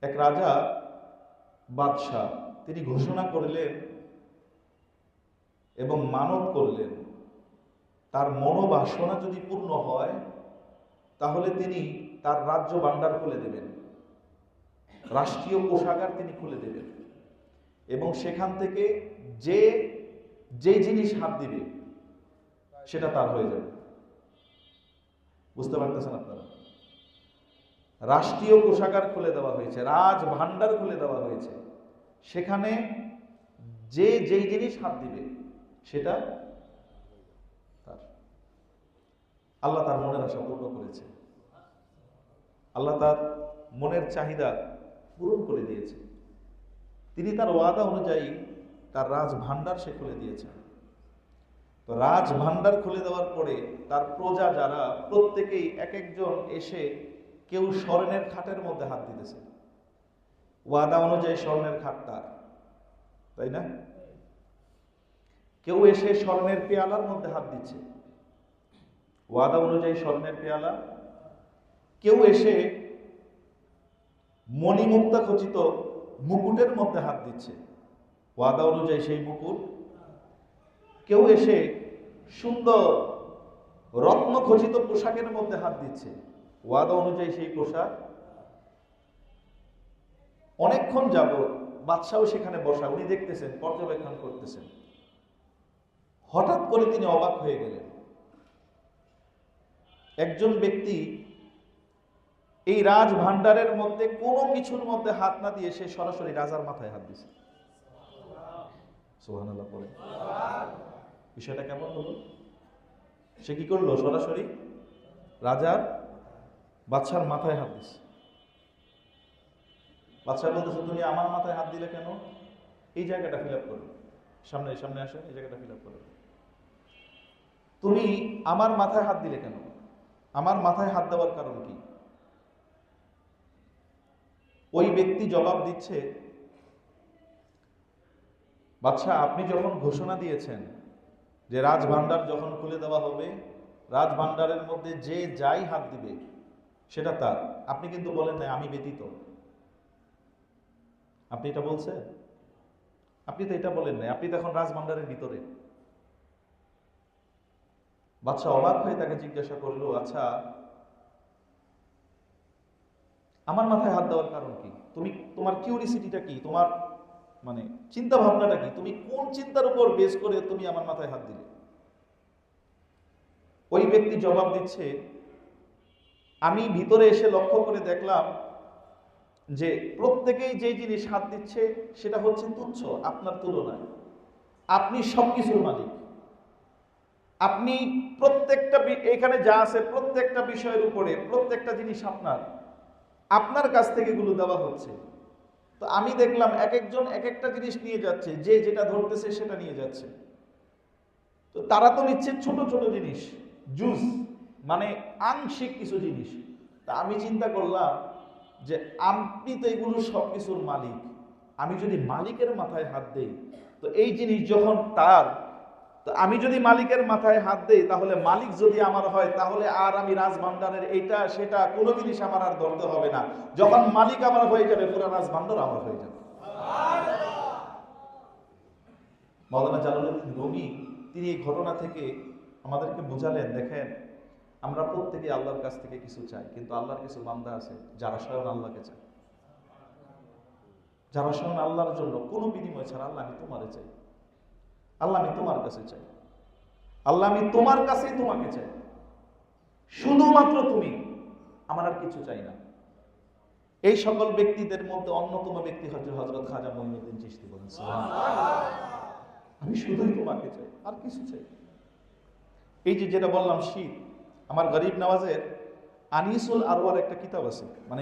এক রাজা বাদশাহ, তিনি ঘোষণা করলেন এবং মানব করলেন। তার মনোবাসনা যদি পূর্ণ হয়, তাহলে তিনি তার রাজ্য ভাণ্ডার খুলে দেবেন। রাষ্ট্রীয় কোষাগার তিনি খুলে দেবেন। এবং সেখান থেকে যে যে জিনিস হাত দিবে, সেটা তার হয়ে যাবে। বুঝতে পারতেছেন আপনারা? রাষ্ট্রীয় কোষাগার খুলে দেওয়া হয়েছে, রাজ ভাণ্ডার খুলে দেওয়া হয়েছে। সেখানে যে যেই জিনিস হাত দিবে, সেটা তার। আল্লাহ তার মনের আশা পূর্ণ করেছে। আল্লাহ তার মনের চাহিদা পূরণ করে দিয়েছে। তিনি তার ওয়াদা অনুযায়ী তার রাজ ভাণ্ডার সে খুলে দিয়েছেন তো রাজ ভাণ্ডার খুলে দেওয়ার পরে তার প্রজা যারা, প্রত্যেকেই এক একজন এসে কেউ স্বর্ণের খাটের মধ্যে হাত দিতেছে। ওয়াদা অনুযায়ী স্বর্ণের খাট তার, তাই না? কেউ এসে স্বর্ণের পেয়ালার মধ্যে হাত দিচ্ছে। ওয়াদা অনুযায়ী স্বর্ণের পেয়ালা। কেউ এসে মণিমুক্তা খচিত মুকুটের মধ্যে হাত দিচ্ছে। ওয়াদা অনুযায়ী সেই মুকুট। কেউ এসে সুন্দর রত্ন খচিত পোশাকের মধ্যে হাত দিচ্ছে। ওয়াদা অনুযায়ী সেই পোশাক। অনেকক্ষণ যাব বাদশাহ সেখানে বসা, উনি দেখতেছেন, পর্যবেক্ষণ করতেছেন। হঠাৎ করে তিনি অবাক হয়ে গেলেন। একজন ব্যক্তি এই রাজ ভান্ডারের মধ্যে কোনো কিছুর মধ্যে হাত না দিয়ে সে সরাসরি রাজার মাথায় হাত দিছে বিষয়টা কেমন হলো? সে কি করল? সরাসরি রাজার বাদশার মাথায় হাত দিছে বাদশাহ বলতেছে, তুমি আমার মাথায় হাত দিলে কেন? এই জায়গাটা ফিল আপ করো। সামনে সামনে আসো, এই জায়গাটা ফিল আপ করো। তুমি আমার মাথায় হাত দিলে কেন? আমার মাথায় হাত দেওয়ার কারণ কি? ওই ব্যক্তি জবাব দিচ্ছে, বাচ্চা, আপনি যখন ঘোষণা দিয়েছেন যে রাজ ভান্ডার যখন খুলে দেওয়া হবে রাজ ভান্ডারের মধ্যে যে যাই হাত দিবে সেটা তার। আপনি কিন্তু বলেন না আমি ব্যতীত। আপনি এটা বলছেন? আপনি তো এটা বলেন নাই, আপনি তো এখন রাজ ভান্ডারের ভিতরে। বাদশাহ অবাক হয়ে তাকে জিজ্ঞাসা করল আচ্ছা আমার মাথায় হাত দেওয়ার কারণ কি? তুমি, তোমার কিউরিসিটিটা কি? তোমার মানে চিন্তা ভাবনাটা কি? তুমি কোন চিন্তার উপর বেস করে তুমি আমার মাথায় হাত দিলে? ওই ব্যক্তি জবাব দিচ্ছে আমি ভিতরে এসে লক্ষ্য করে দেখলাম যে প্রত্যেকেই যে জিনিস হাত দিচ্ছে, সেটা হচ্ছে তুচ্ছ, আপনার তুলনায়। আপনি সবকিছুর মালিক। আপনি প্রত্যেকটা এখানে যা আছে প্রত্যেকটা বিষয়ের উপরে, প্রত্যেকটা জিনিস আপনার। আপনার কাছ থেকে এগুলো দেওয়া হচ্ছে। তো আমি দেখলাম এক একজন এক একটা জিনিস নিয়ে যাচ্ছে, যে যেটা ধরতেছে সেটা নিয়ে যাচ্ছে। তো তারা তো নিচ্ছে ছোট ছোট জিনিস, জুস। মানে আংশিক কিছু জিনিস। তা আমি চিন্তা করলাম যে আপনি তো এগুলো সব কিছুর মালিক। আমি যদি মালিকের মাথায় হাত দেই, তো এই জিনিস যখন তার, তো আমি যদি মালিকের মাথায় হাত দেই, তাহলে মালিক যদি আমার হয়, তাহলে আর আমি রাজভান্ডারের এইটা সেটা, কোনো জিনিস আমার আর ধরতে হবে না। যখন মালিক আমার হয়ে যাবে, পুরো রাজভান্ডার আমার হয়ে যাবে। মৌলানা জালালুদ্দিন রুমি, তিনি এই ঘটনা থেকে আমাদেরকে বোঝালেন, দেখেন আমরা প্রত্যেকে আল্লাহর কাছ থেকে কিছু চাই, কিন্তু আল্লাহর কিছু বান্দা আছে যারা স্বয়ং আল্লাহকে চায়। যারা স্বয়ং আল্লাহর জন্য কোনো বিনিময় ছাড়া আল্লাহ আমি তোমারে চাই। আল্লাহ আমি তোমার কাছে চাই। আল্লাহ আমি তোমার কাছেই তোমাকে চাই। শুধুমাত্র তুমি। আমার আর কিছু চাই না। এই সকল ব্যক্তিদের মধ্যে অন্যতম ব্যক্তি হচ্ছে হজরত খাজা মহিনুদ্দিন চিস্তি বলেন। আমি শুধুই তোমাকে চাই, আর কিছু চাই এই যে যেটা বললাম শীত আমার গরিব নওয়াজের আনিসুল আরওয়ার একটা কিতাব আছে। মানে